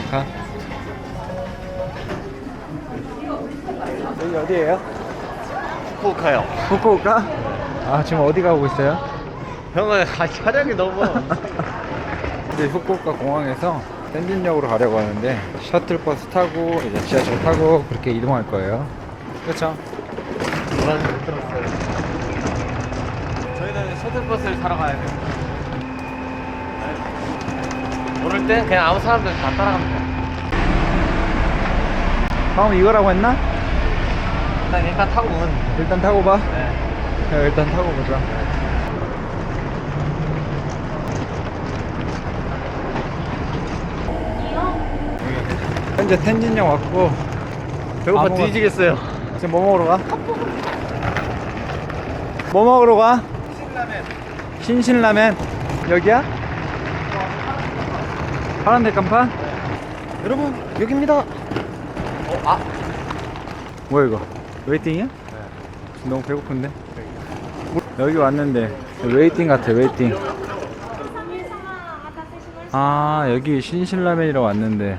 후쿠오카. 여기 어디예요? 후쿠오카요. 후쿠오카? 아 지금 어디 가고 있어요? 형은 아, 촬영이 너무 이제 후쿠오카 공항에서 텐진역으로 가려고 하는데 셔틀버스 타고 이제 지하철 타고 그렇게 이동할 거예요. 그렇죠? 저희는 셔틀버스를 타러 가야 돼요. 네. 오를 땐 그냥 아무 사람들 다 따라갑니다. 다음 이거라고 했나? 일단 일단 타고 오면 일단 타고 봐. 네. 야, 일단 타고 보자. 현재 텐진역 왔고 배고파 아, 뒤지겠어요. 지금 뭐 먹으러 가? 뭐 먹으러 가? 신라면. 신신라면 여기야? 파란색 간판? 여러분 여기입니다. 어, 아. 뭐야 이거? 웨이팅이야? 너무 배고픈데? 여기 왔는데 웨이팅 같아 웨이팅 아 여기 신신라면이라고 왔는데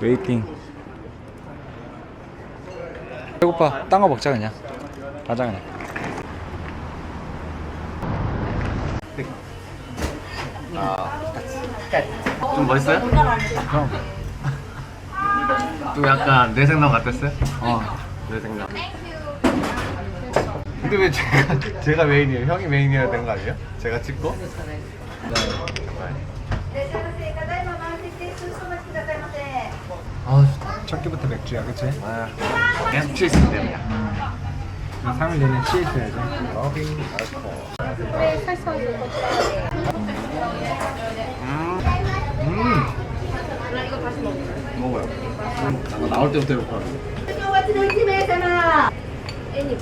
웨이팅 배고파 딴 거 먹자 그냥 가자 그냥 좀 멋있어요? 그럼. 또 약간 내 생각 같았어요? 어, 내 생각. 근데 왜 제가 제가 메인이에요? 형이 메인이어야 되는 거 아니에요? 제가 찍고? 아, 첫 끼부터 맥주야, 그치? 아, 계속 취했기 때문에. 3일 내내 취했어야죠. 러빙 알코올. 음. 다시 먹어요. 먹어요. 나올 때부터 이렇게 하는 학교 같은 우리 팀에 있잖아. 애니.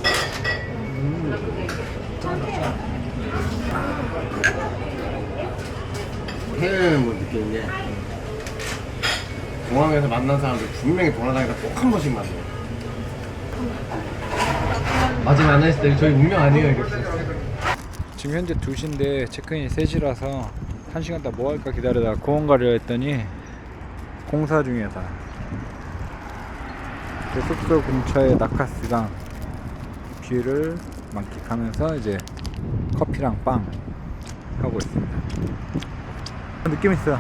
해외여행 뭐 느끼는 게 공항에서 만난 사람들 분명히 돌아다니다 꼭 한 번씩 만나요. 마지막 만났을 때 저희 운명 아니에요 이거. 지금 현재 2시인데 체크인이 3시라서 1시간 다 뭐 할까 기다리다가 공원 가려 했더니 공사 중이다. 그 숙소 근처에 나카스강 뷰를 만끽하면서 이제 커피랑 빵 하고 있습니다. 느낌 있어.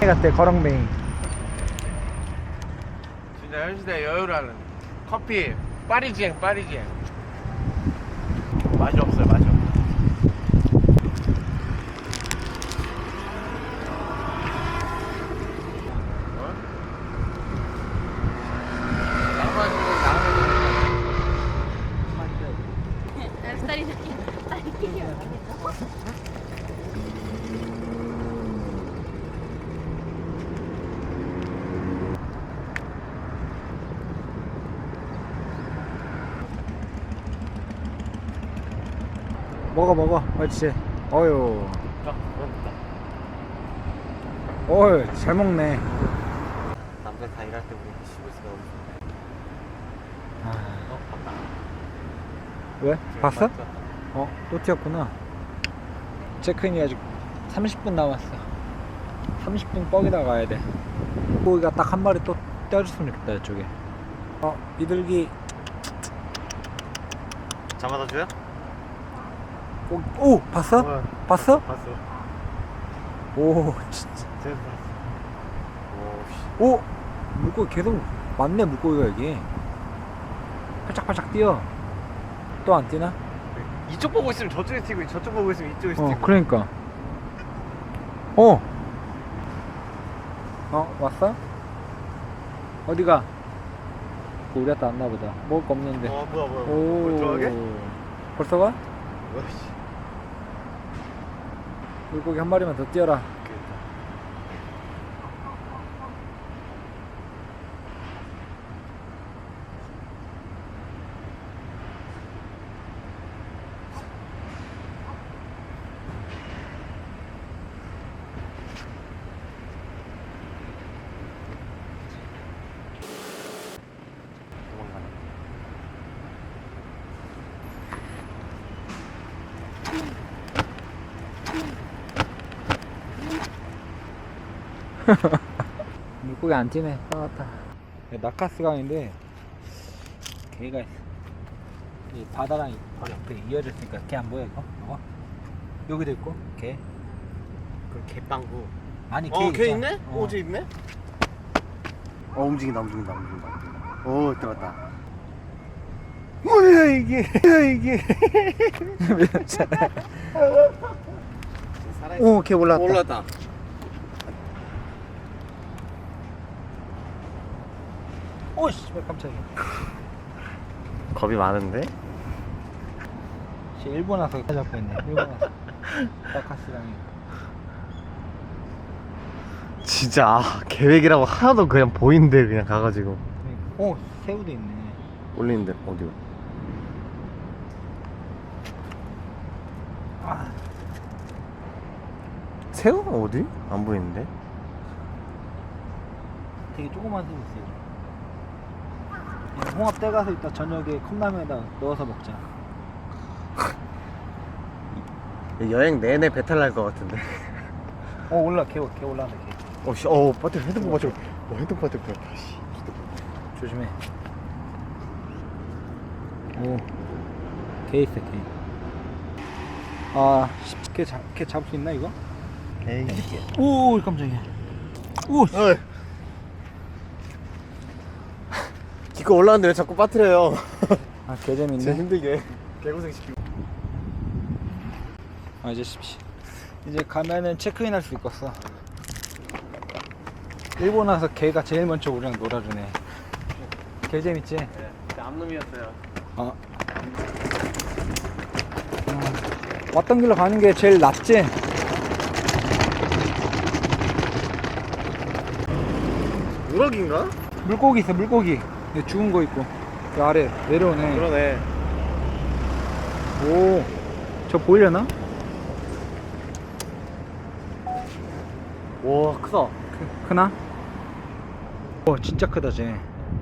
같대 거렁뱅이. 진짜 현시대 여유를 하는 커피 파리지행 파리지행 맛이 없어요 맛이 없어 먹어 먹어 옳지 어유 어유 잘 먹네 남자 다 일할 때 우리 쉬고 있으면 아, 어? 봤다 왜? 봤어? 맞죠? 어, 또 튀었구나. 체크인이 아직 30분 남았어. 30분 뻑이다 가야 돼. 고기가 딱 한 마리 또 떼어줬으면 좋겠다, 이쪽에. 어, 비둘기. 잡아다 줘요? 오, 오 봤어? 어, 봤어? 봤어 오, 진짜. 제가 봤어 오 씨 오! 물고기 계속 많네, 물고기가 여기. 팔짝팔짝 뛰어. 또 안 뛰나? 이쪽 보고 있으면 저쪽에 튀고 저쪽 보고 있으면 이쪽에 튀고 어, 그러니까. 어! 어, 왔어? 어디가? 우리한테 안 나보다. 먹을 거 없는데. 어 뭐야 뭐야 오. 멀쩡하게? 벌써 가? 어이씨 물고기 한 마리만 더 뛰어라. 물고기 안 튀네. 싸웠다. 나카스강인데 네, 개가 있어. 이 바다랑 바로 옆에 이어져 있으니까 개 안 보여, 이거? 어? 여기도 있고, 개. 그럼 개빵구. 아니, 개, 어, 개 있네? 어. 오지 있네? 어 움직인다 움직인다 움직인다 오 들어갔다 뭐야 이게 뭐야 이게 오걔 올라왔다 올랐다 오씨 왜 깜짝이야 겁이 많은데? 씨, 일본 와서 잡고 있네 일본 와서 나카스강이 진짜, 아, 계획이라고 하나도 그냥 보이는데, 그냥 가가지고. 오 새우도 있네 올리는데, 어디요? 아, 새우? 어디? 안 보이는데? 되게 조그만 새우 있어요 이 홍합 떼가서 이따 저녁에 컵라면에다 넣어서 먹자 여행 내내 배탈 날 것 같은데. 어 올라 개, 개 올라간다 개 어, 씨, 어, 배터리 핸드폰 맞춰. 어, 핸드폰 배터리. 씨. 조심해 오 개 있어 개 아 쉽게 잡, 개 잡을 수 있나 이거? 에이. 오 깜짝이야 오 어이. 기껏 올라왔는데 왜 자꾸 빠뜨려요? 아, 개 진짜 재밌네. 힘들게. 개고생 시키고. 아, 이제 가면은 체크인 할 수 있겠어. 일본 와서 개가 제일 먼저 우리랑 놀아주네. 개 재밌지? 암놈이었어요. 어. 음, 왔던 길로 가는 게 제일 낫지? 우럭인가? 물고기 있어, 물고기. 여기 죽은 거 있고. 그 아래 내려오네. 그러네. 오, 저 보이려나? 와, 크다. 크, 크나? 와, 진짜 크다, 쟤.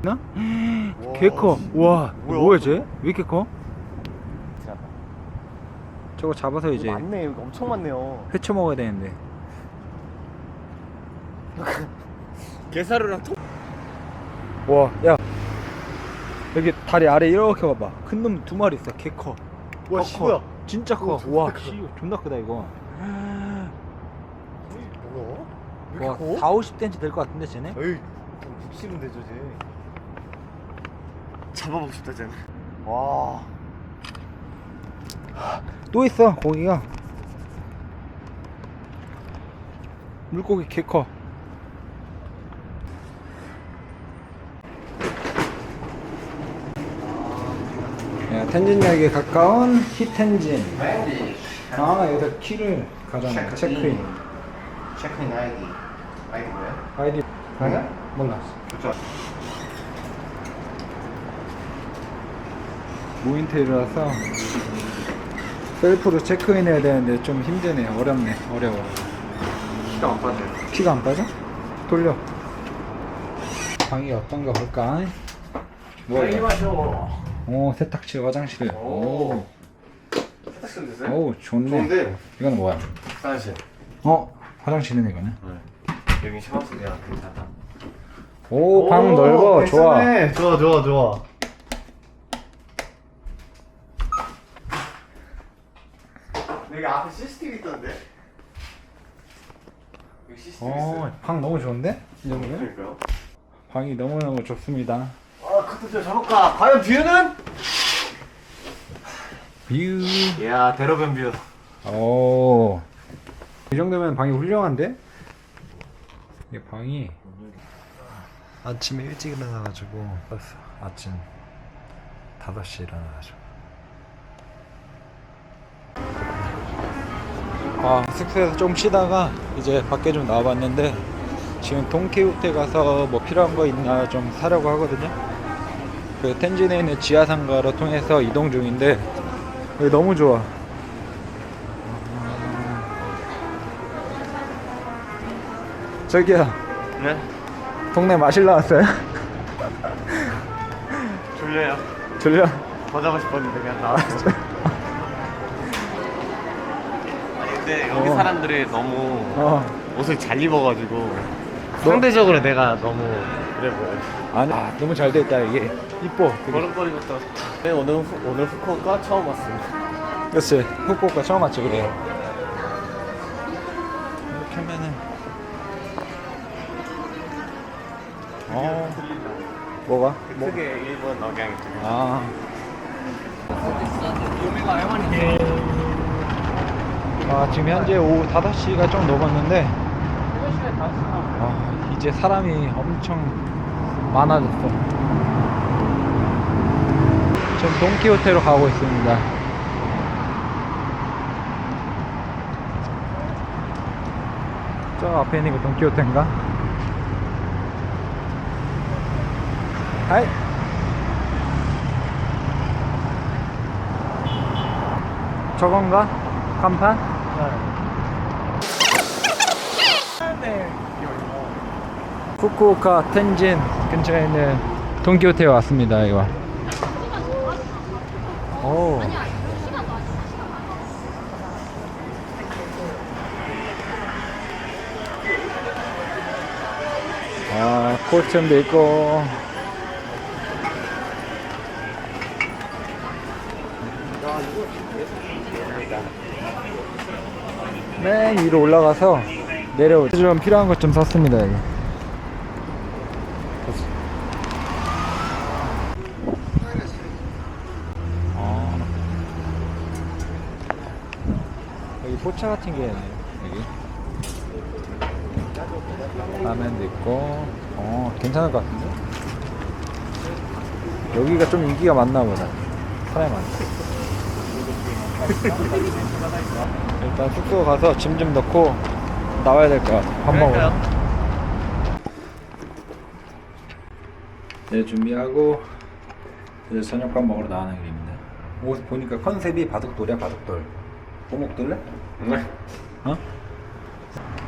나? 와, 개 커. 와, 뭐야? 뭐야, 쟤? 왜 이렇게 커? 저거 잡아서 이제 많네. 여기 엄청 많네요. 회쳐 먹어야 되는데. 게사르랑 통. 와, 야. 여기 다리 아래 이렇게 봐봐. 큰 놈 두 마리 있어. 개 커. 와, 어, 씨, 커. 뭐야? 진짜 커. 와. 씨, 존나 크다 이거. 뭐야? 왜 와, 이렇게 4, 50cm 될 것 같은데 쟤네? 에이, 좀 북시는 되죠, 쟤. 잡아보고 싶다, 쟤는. 와. 또 있어, 고기가. 물고기 개 커. 텐진역에 가까운 히텐진. 아, 여기다 키를 가져놔. 체크인. 체크인 아이디. 아이디 뭐야? 아이디. 아니야? 몰라. 좋죠. 무인텔이라서 셀프로 체크인 해야 되는데 좀 힘드네. 어렵네. 어려워. 키가 안 빠져요. 키가 안 빠져? 돌려. 방이 어떤가 볼까? 뭐야? 마셔. 오, 세탁실, 화장실. 오, 세탁실 됐어요? 오, 좋네. 좋은데. 이건 뭐야? 화장실. 어, 화장실이네, 이거는. 네. 여기 샤워실이야. 괜찮다. 오, 방 넓어. 좋아. 괜찮네. 좋아, 좋아, 좋아. 여기 앞에 CCTV 있던데? 여기 CCTV 어, 있어요. 방 너무 좋은데? 이 정도면? 그러니까요. 방이 너무 너무 좋습니다. 아, 좀 잡을까? 과연 뷰는? 뷰. 이야, 대로변 뷰. 오. 이 정도면 방이 훌륭한데? 이 방이 아침에 일찍 일어나가지고 아침 5시에 일어나가지고 아 숙소에서 좀 쉬다가 이제 밖에 좀 나와봤는데 지금 동키호테 가서 뭐 필요한 거 있나 좀 사려고 하거든요 그 텐진에 있는 지하상가로 통해서 이동 중인데 여기 너무 좋아 저기요 네? 동네 마실 나왔어요? 졸려요. 졸려? 더 자고 싶었는데 그냥 나왔어. 아니 근데 여기 어. 사람들이 너무 어 옷을 잘 입어가지고 상대적으로 내가 너무 그래 보여. 아니 아, 너무 잘 됐다 이게 이뻐 되게. 걸음걸이부터. 네, 오늘 후- 오늘 후쿠오카 처음 왔습니다. 그렇지 후쿠오카 처음 왔지 그래 이렇게 하면은 어 뭐가? 뭐? 크게 일본 억양이 좀. 아 아, 지금 현재 오후 5시가 좀 넘었는데 아, 이제 사람이 엄청 많아졌어 지금 동키호테로 가고 있습니다 저 앞에 있는 게 동키호테인가? 하이 저건가? 간판? 후쿠오카 텐진 근처에 있는 동키호테에 왔습니다 이거 오. 아 코스튬도 있고 맨 위로 올라가서 내려오죠. 좀 필요한 것 좀 샀습니다, 여기. 아. 포차 같은 게 있네요, 여기. 라면도 있고, 어, 괜찮을 것 같은데? 여기가 좀 인기가 많나 보다. 사람이 많다. 일단 숙소 가서 짐 좀 넣고 나와야 될 것 같아. 밥 먹으러. 네, 준비하고 이제 저녁밥 먹으러 나가는 길입니다. 옷 보니까 컨셉이 바둑돌이야, 바둑돌. 뭐 먹돌래? 네. 어?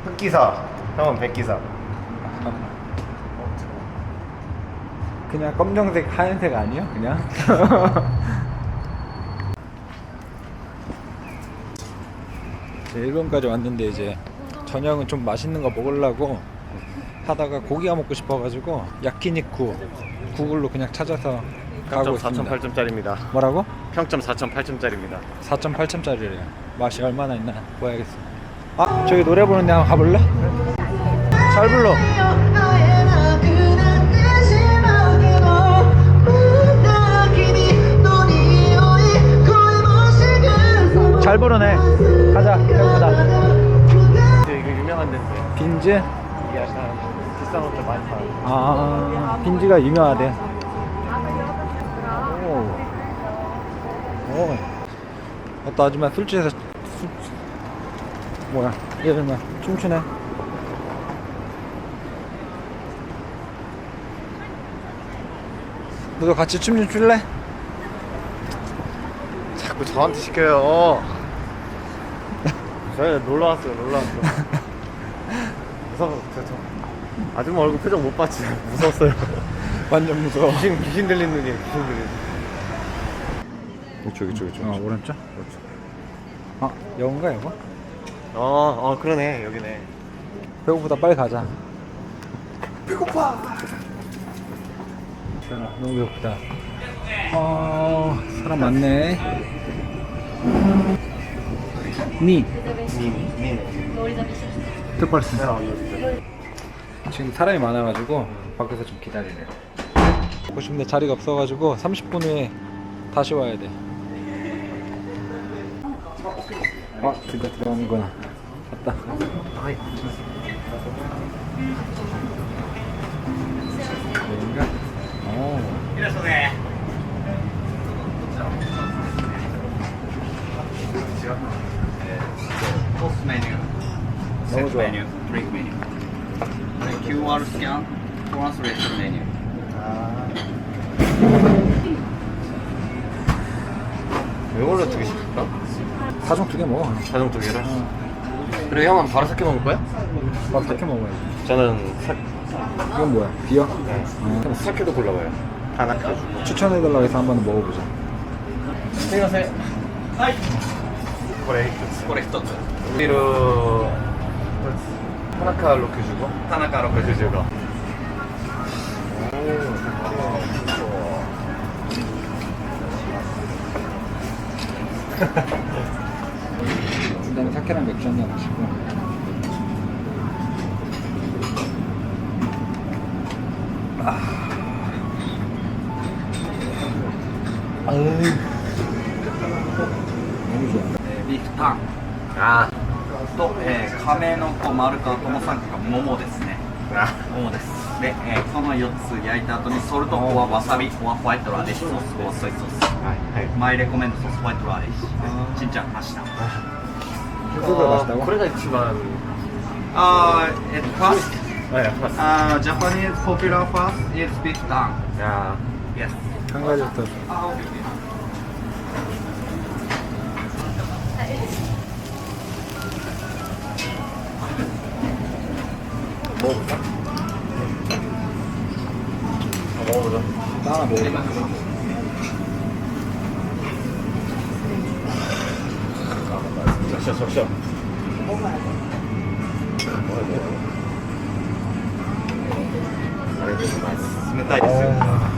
흑기사. 형은 백기사. 그냥 검정색, 하얀색 아니야? 그냥? 이제 일본까지 왔는데 이제 저녁은 좀 맛있는 거 먹으려고 하다가 고기가 먹고 싶어가지고 야키니쿠 구글로 그냥 찾아서 가고 있습니다. 4.8점짜리입니다. 뭐라고? 평점 4.8점짜리입니다. 4.8점짜리래요. 맛이 얼마나 있나 보야겠어. 아 저기 노래 부르는데 한번 가볼래? 잘 불러. 잘 부르네. 가자. 배고프다. 근데 이거 유명한 데인데. 빈즈? 이게 약간 비싼 옷 좀 많이 팔아요. 아 빈즈가 유명하대. 오. 어떤 아줌마 술 취해서 술... 뭐야? 이 아줌마 춤추네. 너도 같이 춤 좀 출래? 자꾸 저한테 시켜요. 저희 놀러 왔어요, 놀러 왔어. 무서워, 저, 저. 아줌마 얼굴 표정 못 봤지? 무서웠어요. 완전 무서워. 귀신, 귀신 들린 눈이에요, 귀신 들린 눈. 이쪽, 이쪽, 이쪽. 어 오른쪽? 아 여긴가 여거? 어, 어, 그러네, 여기네. 배고프다 빨리 가자 배고파 너무 배고프다 어 사람 많네 니 님, 님. 뜻벌스. 지금 사람이 많아가지고 밖에서 좀 기다리래 싶은데 자리가 없어가지고 30분 후에 다시 와야 돼 아, 진짜 들어가는구나 갔다 아이. 여긴가? 오. Course menu, 너무 set 좋아. menu, drink menu. 네, QR scan, translation menu. 이걸로 두개 시킬까? 사정 두 개 먹어. 사정 두 개를. 그리고 형은 바로 사케 먹을 거야? 막 이렇게 먹어야지. 저는 사, 이건 뭐야? 비어? 네. 그럼 사케도 골라봐요. 하나. 추천해달라고 해서 한번 먹어보자. 안녕하세요. 하이. 코레이트. 코레이트. 우리로 하나카 로크 주고. 하나카 로크 주고. เออビーフタンあと、えー、亀の子丸川友もさんかももですね。あももです。で、えー、この4つ焼いた後にソルトコアわさびコアホワイトラーデシュソースコアソイソース。はい。はい。マイレコメントソースホワイトラーデシュちんちゃんました 육수가 맛있다고? 그러니까 Uh, it fast. Uh, Japanese popular fast. It speaks tongue. 야, Yes. 한 가지 더. 아, 오케이, 오케이. 먹어볼까? 아, 먹어보자. 하나 먹어볼까? 적셔. 冷た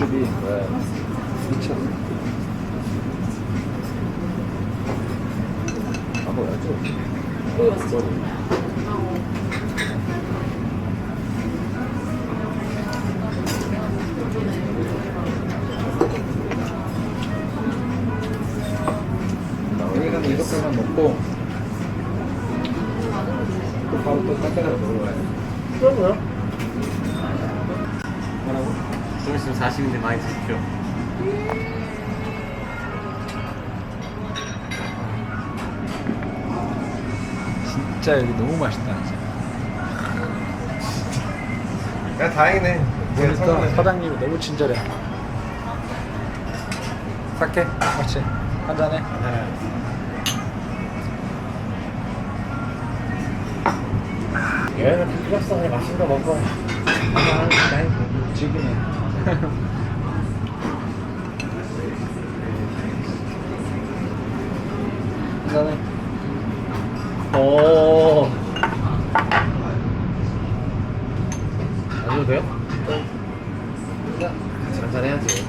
육즙이 네. 미쳤어. 아, 먹 진짜 여기 너무 맛있다. 진짜. 야, 다행이네. 보니까 사장님이 너무 친절해. 사케 같이 한잔해. 얘는 필요했어. 그냥 맛있는 거 먹어. 지금이. 한잔해. 오. 안 줘도 돼요? 같이 한잔 해야지.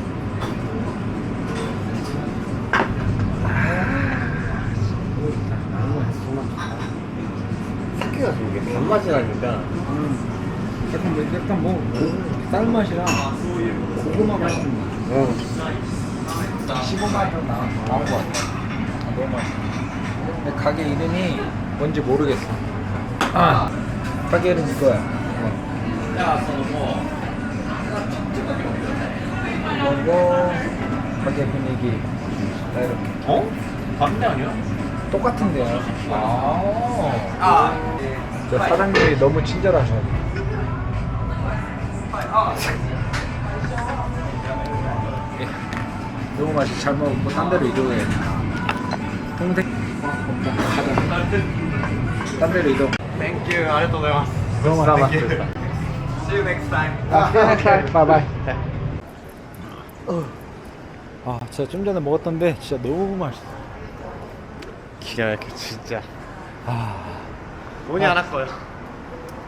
사케가 좀 이게 단맛이 나니까 음. 약간 뭐 약간 뭐 쌀맛이랑 고구마 맛이 어. 15만 원 나온 나온 것 같아. 아, 너무 맛있어. 근데 가게 이름이 뭔지 모르겠어. 아 가게 이름 이거야. 어. 이거 가게 분위기 다 이렇게 어? 반대 아니야? 똑같은데요. 아. 아 저 사장님이 너무 친절하셔. 너무 맛이 잘 먹고 딴 데로 이동해. 동생. 가자. 딴 데로 이동. 땡큐. ありがとうございます。 너무 Thank 맛있다. you. See you next time 아, 바이바이. 아, 진짜 좀 전에 먹었던데 진짜 너무 맛있어. 기가 막혀 진짜. 아, 돈이 안 왔고요.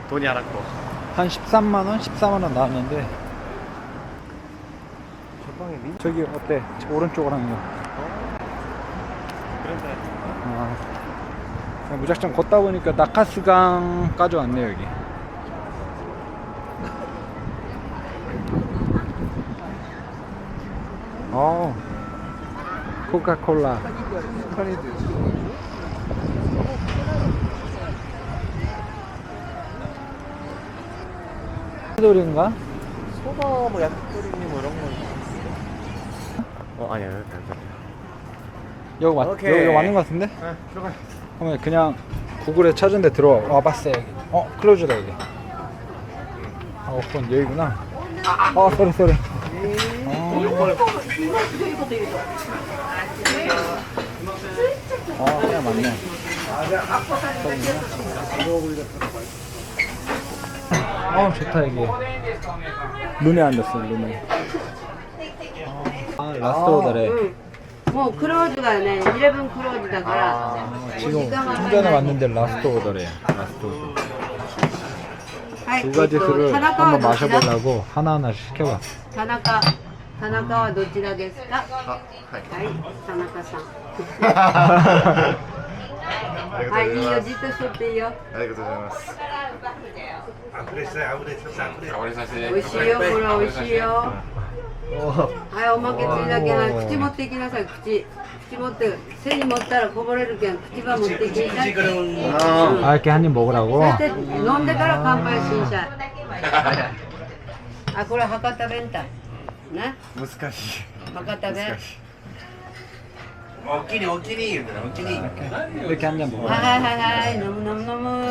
돈이 안 왔고. 한 13만 원, 14만 원 나왔는데 저방에 민 저기 어때? 저 오른쪽으로 하는 거. 그런데 아, 무작정 걷다 보니까 나카스강까지 왔네 여기. 어, 코카콜라. 돌인가? 소바 뭐 거. 어 아니야. 여기 맞 오케이. 여기, 여기 맞는 것 같은데? 네, 들어가. 그러면 그냥 구글에 찾은 데 들어와 와봤어 여기. 어 클로즈다 여기. 아 오픈 여기구나. 아 쏘리 쏘리. 아 그냥 맞네. 아 좋다 여기. 눈에 앉았어 눈에. 아 라스트 오더래. もうクローズがね、11クローズだから、 지금 좀 전에 왔는데 라스트 오더래. 라스트 오더. はい、 두 가지 えっと 술을 田中は 한번 どちら 마셔보려고 하나하나씩 시켜봤어. 田中、田中はどちらですかはい、田中さん。はい、いいよ、じっとしとっていいよ。ありがとうございます。あふれしたい、あふれしたい。あふれさせて。美味しいよ、これ美味しいよ。 はい、おまけついだけない。口持っていきなさい、口。口持って、背に持ったらこぼれるけん、口ば持っていきなさい。うん。 아 이렇게 한 입 먹으라고? そして飲んでから乾杯しんしゃい。あ、これ博多弁だ。ね、難しい。博多弁。おおきにおきに言うてな、おきに。 이렇게 한 잔 먹어. はいはいはいはい、飲む飲む飲む。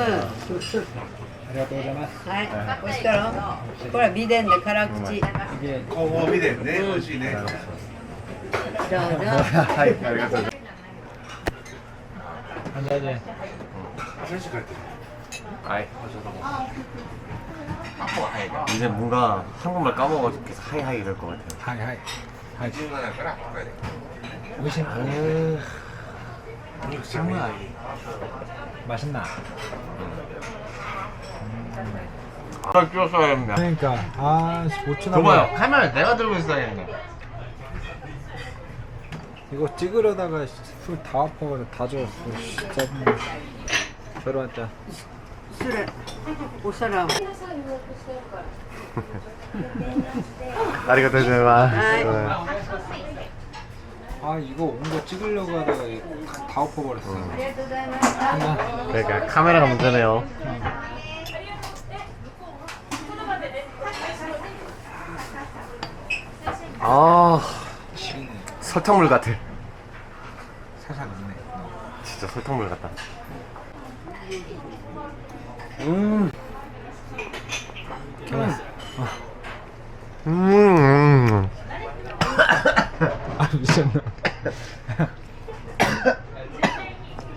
아리가또 고자이마스. はい、美味しかろこれは美伝で辛口。 이게 おもみでね、美味しいね。どうぞ。はい、ありがとうございます。 한 잔에 選手帰ってる。 아이. 이제 뭔가 한국말 까먹어서 계속 하이하이 이럴 것 같아요. 하이 하이 하이. 17やから、これで。 오신 아유. 장난 맛있나? 아, 끼웠어야 됩니다. 그러니까 아 보츠나 줘봐요. 카메라 내가 들고 있어야겠네. 이거 찍으려다가 술 다 아파가지고 다 줬어. 진짜 저러한자. それ、お皿を。ありがとうございます。は 아 이거 온 거 찍으려고 하다가 이거 다 엎어버렸어. ありがとうございました。 그러니까 카메라가 아 설탕물 같아. 살살 넣네. 진짜 설탕물 같다. 음. 괜찮았어. 음. 아 미쳤나?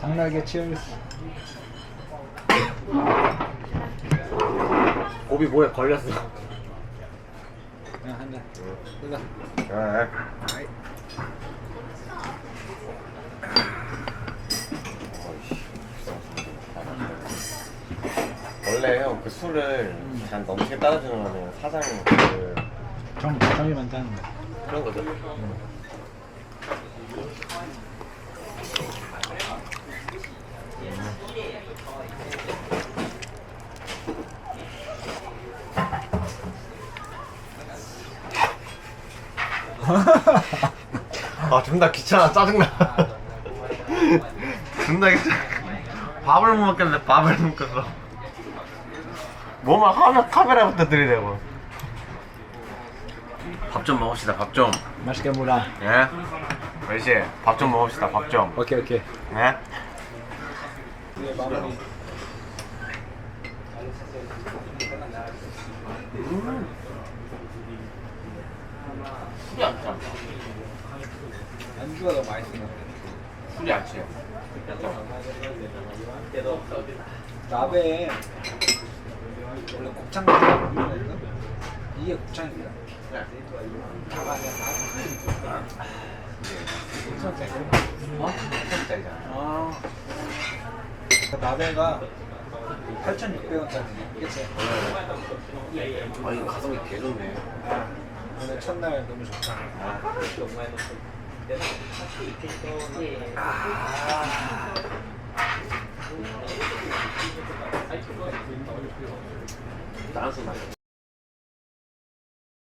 장나게 치얼스. 고비 뭐에 걸렸어. 그냥 한 잔. 뜯어. 원래 형 그 술을 잘 넘게 따라 주는 거는 사장이 그정 정이만 짜는 거. 그런 거죠. 아 존나 귀찮아 짜증나. 존나 귀찮아. 밥을 못 먹겠네 밥을 못 먹겠어. 뭐만 하면 카메라부터 들이대고. 밥 좀 먹읍시다 밥 좀. 맛있게 먹라. 예? 멜시 밥 좀 먹읍시다 밥 좀. 오케이 오케이. 예? 술이 안 짜. 안주가 너무 맛있어. 술이 안 취해. 나베에 원래 곱창 같은 거 있나? 이게 곱창입니다. 네. 어? 아. 그 나베가 8,600원짜리. 그치? 아 이거 가성비 개 좋네. 오늘 첫날 너무 좋다. 다 른술 마셔.